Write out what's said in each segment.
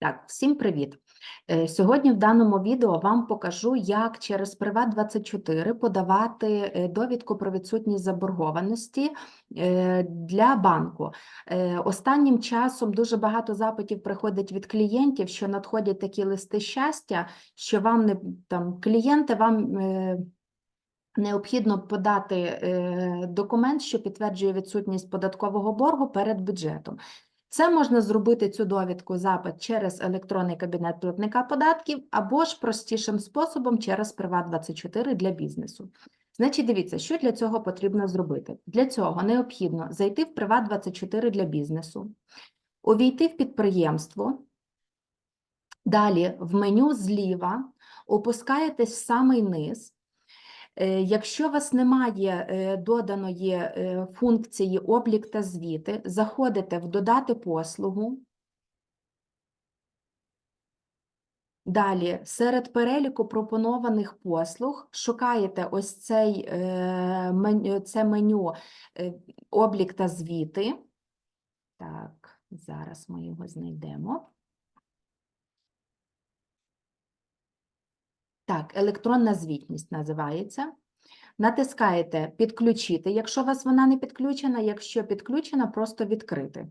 Так, всім привіт! Е, Сьогодні в даному відео вам покажу, як через Приват24 подавати е, довідку про відсутність заборгованості е, для банку. Останнім часом дуже багато запитів приходить від клієнтів, що надходять такі листи щастя, що вам не там клієнти вам. Необхідно подати документ, що підтверджує відсутність податкового боргу перед бюджетом. Це можна зробити цю довідку запит через електронний кабінет платника податків або ж простішим способом через Приват24 для бізнесу. Значить, дивіться, що для цього потрібно зробити. Для цього необхідно зайти в Приват24 для бізнесу, увійти в підприємство, далі в меню зліва опускаєтесь в самий низ. Е, Якщо у вас немає е, доданої е, функції облік та звіти, заходите в додати послугу. Далі, серед переліку пропонованих послуг шукаєте ось цей, це меню облік та звіти. Так, зараз ми його знайдемо. Так, електронна звітність називається. Натискаєте підключити, якщо у вас вона не підключена, якщо підключена, просто відкрити.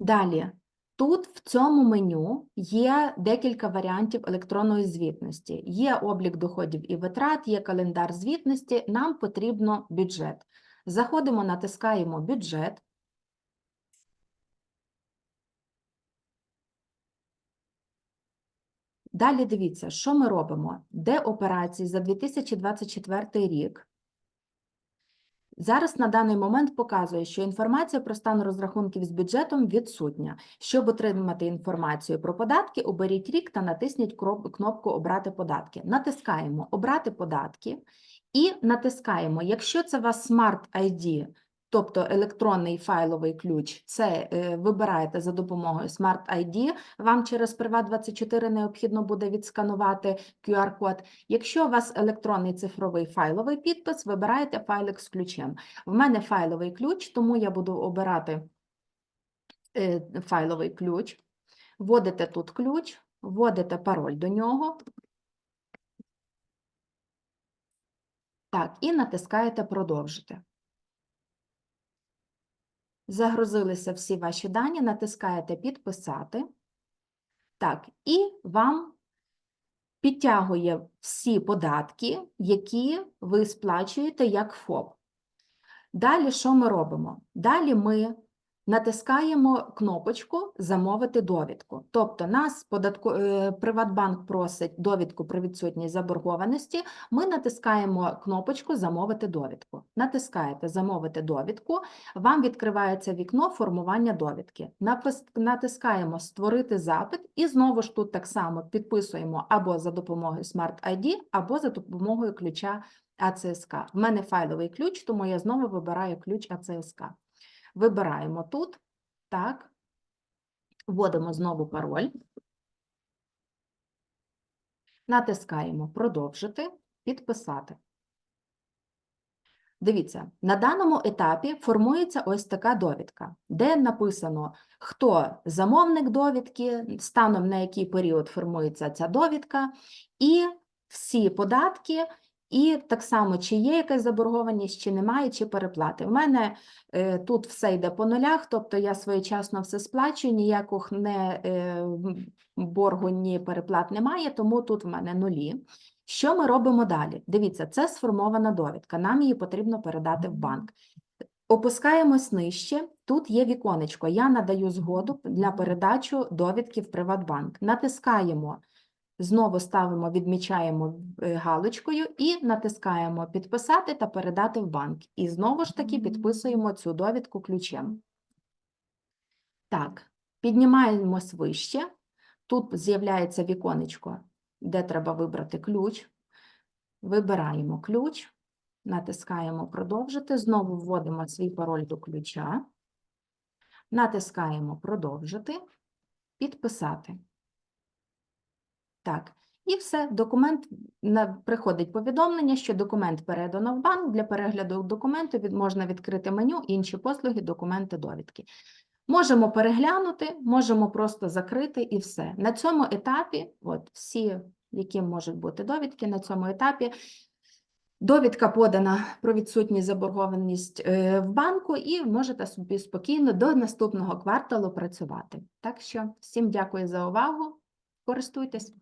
Далі, тут в цьому меню є декілька варіантів електронної звітності. Є облік доходів і витрат, є календар звітності, нам потрібно бюджет. Заходимо, натискаємо бюджет. Далі дивіться, що ми робимо? Де операції за 2024 рік? Зараз на даний момент показує, що інформація про стан розрахунків з бюджетом відсутня. Щоб отримати інформацію про податки, оберіть рік та натисніть кнопку Обрати податки. Натискаємо Обрати податки і натискаємо, якщо це у вас Smart ID, тобто електронний файловий ключ, це е, вибираєте за допомогою Smart ID, вам через Privat24 необхідно буде відсканувати QR-код. Якщо у вас електронний цифровий файловий підпис, вибираєте файлик з ключем. В мене файловий ключ, тому я буду обирати е, файловий ключ. Вводите тут ключ, вводите пароль до нього. Так, і натискаєте продовжити. Загрузилися всі ваші дані, натискаєте підписати. Так, і вам підтягує всі податки, які ви сплачуєте як ФОП. Далі що ми робимо? Далі ми натискаємо кнопочку Замовити довідку. Тобто нас податко... е, Приватбанк просить довідку про відсутність заборгованості. Ми натискаємо кнопочку Замовити довідку. Натискаєте Замовити довідку, вам відкривається вікно формування довідки. Натискаємо Створити запит і знову ж тут так само підписуємо або за допомогою Smart ID, або за допомогою ключа АЦСК. В мене файловий ключ, тому я знову вибираю ключ АЦСК. Вибираємо тут, так, вводимо знову пароль, натискаємо Продовжити, підписати. Дивіться, на даному етапі формується ось така довідка, де написано, хто замовник довідки, станом на який період формується ця довідка, і всі податки, і так само, чи є якась заборгованість, чи немає, чи переплати. У мене е, тут все йде по нулях, тобто я своєчасно все сплачую, ніяких не, е, боргу, ні переплат немає, тому тут в мене нулі. Що ми робимо далі? Дивіться, це сформована довідка, нам її потрібно передати в банк. Опускаємось нижче, тут є віконечко, я надаю згоду для передачу довідки в Приватбанк. Натискаємо, знову ставимо, відмічаємо е, галочкою і натискаємо підписати та передати в банк. І знову ж таки підписуємо цю довідку ключем. Так, піднімаємось вище. Тут з'являється віконечко, де треба вибрати ключ. Вибираємо ключ, натискаємо продовжити, знову вводимо свій пароль до ключа, натискаємо продовжити, підписати. Так, і все, документ приходить повідомлення, що документ передано в банк. Для перегляду документу від, можна відкрити меню, інші послуги, документи, довідки. Можемо переглянути, можемо просто закрити і все. На цьому етапі, от всі, які можуть бути довідки, на цьому етапі довідка подана про відсутність заборгованість е, в банку, і можете собі спокійно до наступного кварталу працювати. Так що всім дякую за увагу. Користуйтесь.